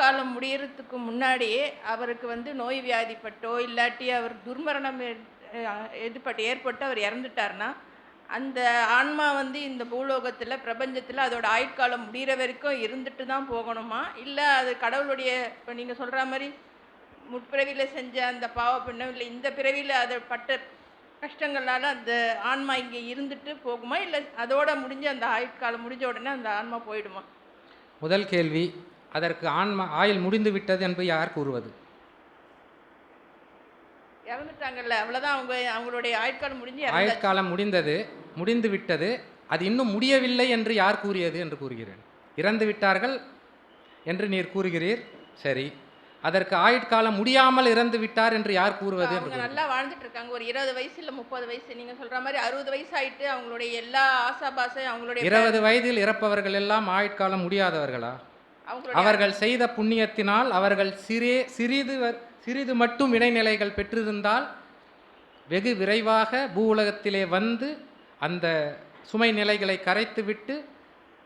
ஆயுட்காலம் முடியறதுக்கு முன்னாடியே அவருக்கு வந்து நோய் வியாதிப்பட்டோ இல்லாட்டி அவர் துர்மரணம் எதுப்பட்டு ஏற்பட்டு ஏற்பட்டு அவர் இறந்துட்டார்னா அந்த ஆன்மா வந்து இந்த பூலோகத்தில் பிரபஞ்சத்தில் அதோட ஆயுட்காலம் முடிகிற வரைக்கும் இருந்துட்டு தான் போகணுமா? இல்லை அது கடவுளுடைய இப்போ நீங்கள் சொல்கிற மாதிரி முற்பிறவியில் செஞ்ச அந்த பாவ பின்னம் இல்லை இந்த பிறவியில் அதை பட்ட கஷ்டங்களால் அந்த ஆன்மா இங்கே இருந்துட்டு போகுமா? இல்லை அதோட முடிஞ்ச அந்த ஆயுட்காலம் முடிஞ்ச உடனே அந்த ஆன்மா போயிடுமா? முதல் கேள்வி அதற்கு ஆன்மா ஆயுள் முடிந்து விட்டது என்பது யார் கூறுவது? இறந்துட்டாங்கல்ல அவ்வளோதான் அவங்க அவங்களுடைய ஆயுட்காலம் முடிஞ்சு. ஆயுட்காலம் முடிந்தது முடிந்து விட்டது அது இன்னும் முடியவில்லை என்று யார் கூறியது என்று கூறுகிறேன். இறந்து விட்டார்கள் என்று நீர் கூறுகிறீர் சரி. அதற்கு ஆயுட்காலம் முடியாமல் இறந்து விட்டார் என்று யார் கூறுவது அவங்க. நல்லா வாழ்ந்துட்டு இருக்காங்க ஒரு இருபது வயசு இல்லை முப்பது வயசு நீங்க சொல்ற மாதிரி அறுபது வயசு ஆயிட்டு அவங்களுடைய எல்லா ஆசாபாசை அவங்களுடைய இருபது வயதில் இறப்பவர்கள் எல்லாம் ஆயுட்காலம் முடியாதவர்களா? அவர்கள் செய்த புண்ணியத்தினால் அவர்கள் சிறே சிறிது சிறிது மட்டும் இடைநிலைகள் பெற்றிருந்தால் வெகு விரைவாக பூ உலகத்திலே வந்து அந்த சுமை நிலைகளை கரைத்துவிட்டு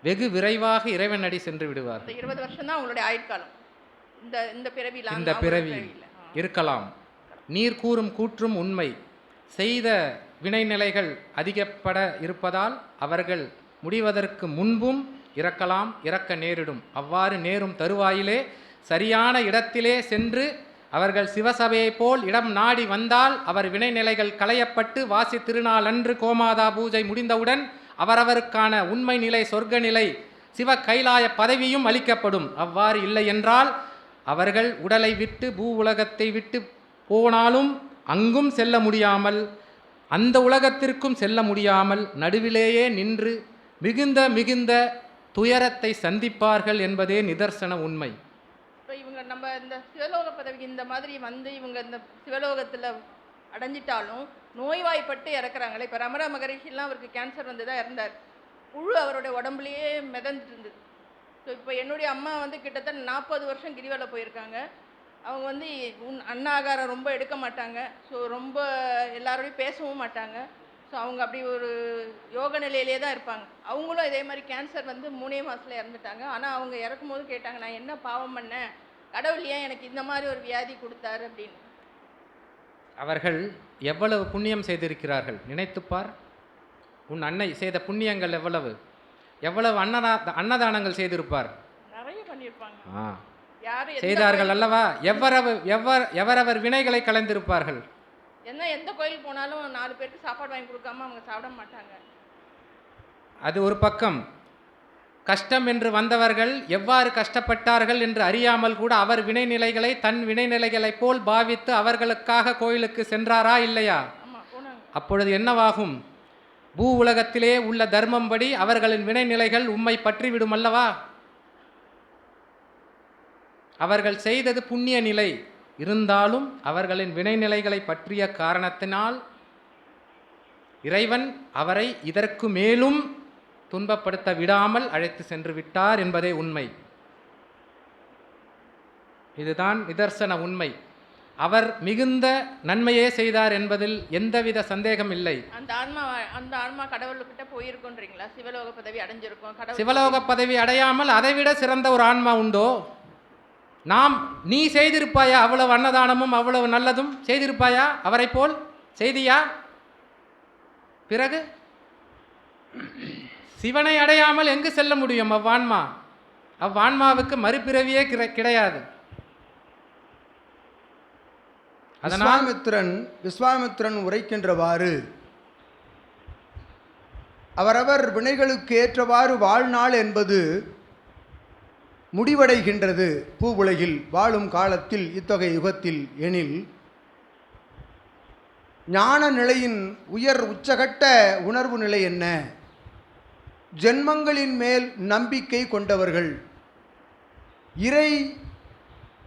வெகு விரைவாக இறைவனடி சென்று விடுவார் இருபது வருஷம் தான் அவங்களுடைய ஆயுட்காலம். இந்த இந்த பிறவியில் இந்த பிறவி இருக்கலாம். நீர் கூறும் கூற்றும் உண்மை. செய்த வினைநிலைகள் அதிகப்பட இருப்பதால் அவர்கள் முடிவதற்கு முன்பும் இறக்கலாம் இறக்க நேரிடும். அவ்வாறு நேரும் தருவாயிலே சரியான இடத்திலே சென்று அவர்கள் சிவசபையைப் போல் இடம் நாடி வந்தால் அவர் வினைநிலைகள் களையப்பட்டு வாசி திருநாள் அன்று கோமாதா பூஜை முடிந்தவுடன் அவரவருக்கான உண்மை நிலை சொர்க்க நிலை சிவ கைலாய பதவியும் அளிக்கப்படும். அவ்வாறு இல்லை என்றால் அவர்கள் உடலை விட்டு பூ உலகத்தை விட்டு போனாலும் அங்கும் செல்ல முடியாமல் அந்த உலகத்திற்கும் செல்ல முடியாமல் நடுவிலேயே நின்று மிகுந்த மிகுந்த துயரத்தை சந்திப்பார்கள் என்பதே நிதர்சன உண்மை. இப்போ இவங்க நம்ம இந்த சிவலோக பதவிக்கு இந்த மாதிரி வந்து இவங்க இந்த சிவலோகத்தில் அடைஞ்சிட்டாலும் நோய்வாய்ப்பட்டு இறக்குறாங்களே. இப்போ ரமரா மகரிஷிலாம் அவருக்கு கேன்சர் வந்து தான் இறந்தார். புழு அவருடைய உடம்புலயே மிதந்துட்டு இருந்தது. ஸோ இப்போ என்னுடைய அம்மா வந்து கிட்டத்தட்ட நாற்பது வருஷம் கிரிவலை போயிருக்காங்க. அவங்க வந்து உன் அன்னாகாரம் ரொம்ப எடுக்க மாட்டாங்க. ஸோ ரொம்ப எல்லாரோடையும் பேசவும் மாட்டாங்க. ஸோ அவங்க அப்படி ஒரு யோக நிலையிலே தான் இருப்பாங்க. அவங்களும் இதே மாதிரி கேன்சர் வந்து மூணே மாதத்தில் இறந்துட்டாங்க. ஆனால் அவங்க இறக்கும்போது கேட்டாங்க நான் என்ன பாவம் பண்ணேன்? கடவுள் ஏன் எனக்கு இந்த மாதிரி ஒரு வியாதி கொடுத்தாரு? அப்படின்னு. அவர்கள் எவ்வளவு புண்ணியம் செய்திருக்கிறார்கள்? நினைத்துப்பார் உன் அன்னை செய்த புண்ணியங்கள் எவ்வளவு? எவ்வளவு அன்னதா அன்னதானங்கள் செய்திருப்பார்? நிறைய பண்ணியிருப்பாங்க. செய்தார்கள் அல்லவா? எவ்வரவு எவர் எவரவர் வினைகளை கலைந்திருப்பார்கள் என்ன எந்த கோயில் போனாலும் நாலு பேருக்கு சாப்பாடு வாங்கி கொடுக்காம அவங்க சாப்பிட மாட்டாங்க. அது ஒரு பக்கம். கஷ்டம் என்று வந்தவர்கள் எவ்வாறு கஷ்டப்பட்டார்கள் என்று அறியாமல் கூட அவர் வினைநிலைகளை தன் வினைநிலைகளைப் போல் பாவித்து அவர்களுக்காக கோயிலுக்கு சென்றாரா இல்லையா? அப்பொழுது என்னவாகும்? பூ உலகத்திலே உள்ள தர்மம் படி அவர்களின் வினைநிலைகள் உம்மை பற்றிவிடும் அல்லவா? அவர்கள் செய்தது புண்ணிய நிலை. இருந்தாலும் அவர்களின் வினைநிலைகளை பற்றிய காரணத்தினால் இறைவன் அவரை இதற்கு மேலும் துன்பப்படுத்த விடாமல் அழைத்து சென்று விட்டார் என்பதே உண்மை. இதுதான் நிதர்சன உண்மை. அவர் மிகுந்த நன்மையே செய்தார் என்பதில் எந்தவித சந்தேகம் இல்லை. அந்த ஆன்மா அந்த ஆன்மா கடவுள்கிட்ட போயிருக்குன்றீங்களா? சிவலோக பதவி அடைஞ்சிருக்கும் சிவலோக பதவி அடையாமல் அதைவிட சிறந்த ஒரு ஆன்மா உண்டோ? நாம் நீ செய்திருப்பாயா? அவ்வளவு அன்னதானமும் அவ்வளவு நல்லதும் செய்திருப்பாயா? அவரை போல் செய்தியா? பிறகு? சிவனை அடையாமல் எங்கு செல்ல முடியும் அவ்வான்மா? அவ்வான்மாவுக்கு மறுபிறவியே கிடையாது. அதனால் விஸ்வாமித்திரன் விஸ்வாமித்திரன் உரைக்கின்றவாறு அவரவர் வினைகளுக்கு ஏற்றவாறு வாழ்நாள் என்பது முடிவடைகின்றது. பூவுலகில் வாழும் காலத்தில் இத்தகைய யுகத்தில் எனில் ஞான நிலையின் உயர் உச்சகட்ட உணர்வு நிலை என்ன? ஜென்மங்களின் மேல் நம்பிக்கை கொண்டவர்கள். இறை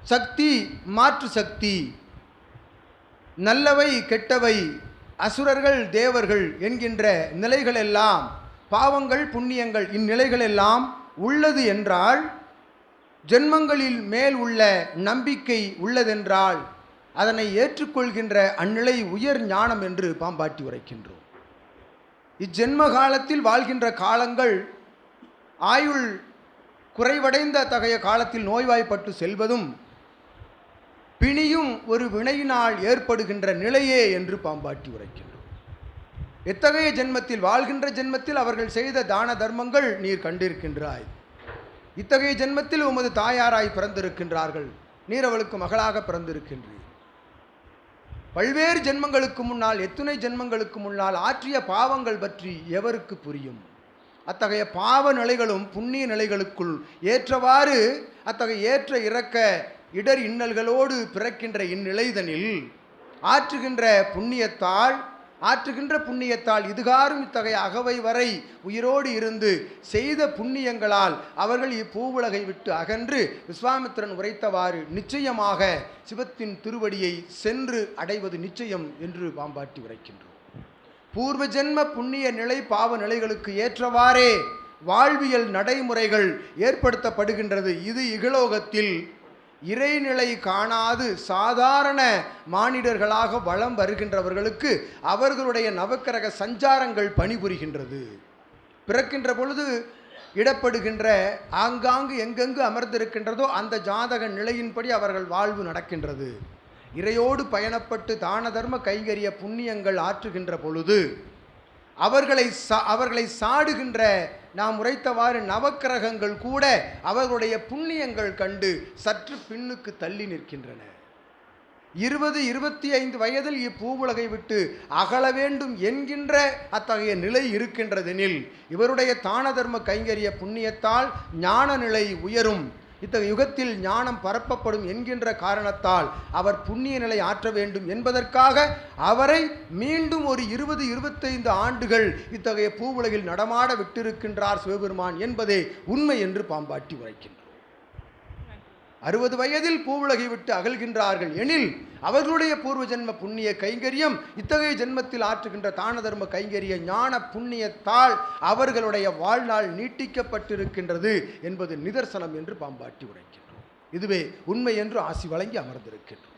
சக்தி மாற்று சக்தி. நல்லவை கெட்டவை அசுரர்கள் தேவர்கள் என்கின்ற நிலைகளெல்லாம் பாவங்கள் புண்ணியங்கள் இந்நிலைகளெல்லாம் உள்ளது என்றால் ஜென்மங்களில் மேல் உள்ள நம்பிக்கை உள்ளதென்றால் அதனை ஏற்றுக்கொள்கின்ற அந்நிலை உயர் ஞானம் என்று பாம்பாட்டி உரைக்கின்றோம். இஜென்ம காலத்தில் வாழ்கின்ற காலங்கள் ஆயுள் குறைவடைந்த அத்தகைய காலத்தில் நோய்வாய்ப்பட்டு செல்வதும் பிணியும் ஒரு வினையினால் ஏற்படுகின்ற நிலையே என்று பாம்பாட்டி உரைக்கின்றோம். எத்தகைய ஜென்மத்தில் வாழ்கின்ற ஜென்மத்தில் அவர்கள் செய்த தான தர்மங்கள் நீர் கண்டிருக்கின்றாய்? இத்தகைய ஜென்மத்தில் உமது தாயாராய் பிறந்திருக்கின்றார்கள். நீர் அவளுக்கு மகளாக பிறந்திருக்கின்றீர் பல்வேறு ஜென்மங்களுக்கு முன்னால் எத்துணை ஜென்மங்களுக்கு முன்னால் ஆற்றிய பாவங்கள் பற்றி எவருக்கு புரியும்? அத்தகைய பாவ நிலைகளும் புண்ணிய நிலைகளுக்குள் ஏற்றவாறு அத்தகைய ஏற்ற இறக்க இடர் இன்னல்களோடு பிறக்கின்ற இந்நிலைதனில் ஆற்றுகின்ற புண்ணியத்தால் ஆற்றுகின்ற புண்ணியத்தால் இதுகாரும் இத்தகைய அகவை வரை உயிரோடு இருந்து செய்த புண்ணியங்களால் அவர்கள் இப்பூவுலகை விட்டு அகன்று விஸ்வாமித்திரன் உரைத்தவாறு நிச்சயமாக சிவத்தின் திருவடியை சென்று அடைவது நிச்சயம் என்று பாம்பாட்டி உரைக்கின்றோம். பூர்வ ஜென்ம புண்ணிய நிலை பாவ நிலைகளுக்கு ஏற்றவாறே வாழ்வியல் நடைமுறைகள் ஏற்படுத்தப்படுகின்றது. இது இகலோகத்தில் இறைநிலை காணாது சாதாரண மானிடர்களாக வலம் வருகின்றவர்களுக்கு அவர்களுடைய நவக்கிரக சஞ்சாரங்கள் பணிபுரிகின்றது. பிறக்கின்ற பொழுது இடப்படுகின்ற ஆங்காங்கு எங்கெங்கு அமர்ந்திருக்கின்றதோ அந்த ஜாதக நிலையின்படி அவர்கள் வாழ்வு நடக்கின்றது. இறையோடு பயணப்பட்டு தான தர்ம கைங்கரிய புண்ணியங்கள் ஆற்றுகின்ற பொழுது அவர்களை சா அவர்களை சாடுகின்ற நாம் உரைத்தவாறு நவக்கிரகங்கள் கூட அவர்களுடைய புண்ணியங்கள் கண்டு சற்று பின்னுக்கு தள்ளி நிற்கின்றன. இருபது இருபத்தி ஐந்து வயதில் இப்பூவுலகை விட்டு அகல வேண்டும் என்கின்ற அத்தகைய நிலை இருக்கின்றதெனில் இவருடைய தான தர்ம கைங்கரிய புண்ணியத்தால் ஞான நிலை உயரும். இத்தகைய யுகத்தில் ஞானம் பரப்பப்படும் என்கின்ற காரணத்தால் அவர் புண்ணிய நிலை ஆற்ற வேண்டும் என்பதற்காக அவரை மீண்டும் ஒரு இருபது இருபத்தைந்து ஆண்டுகள் இத்தகைய பூவுலகில் நடமாட விட்டிருக்கின்றார் சிவபெருமான் என்பதே உண்மை என்று பாம்பாட்டி உரைக்கின்றார். அறுபது வயதில் பூவுலகை விட்டு அகல்கின்றார்கள். எனில் அவர்களுடைய பூர்வ ஜென்ம புண்ணிய கைங்கரியம் இத்தகைய ஜென்மத்தில் ஆற்றுகின்ற தான தர்ம கைங்கரிய ஞான புண்ணியத்தால் அவர்களுடைய வாழ்நாள் நீட்டிக்கப்பட்டிருக்கின்றது என்பது நிதர்சனம் என்று பாம்பாட்டி உரைக்கின்றோம். இதுவே உண்மை என்று ஆசி வழங்கி அமர்ந்திருக்கின்றோம்.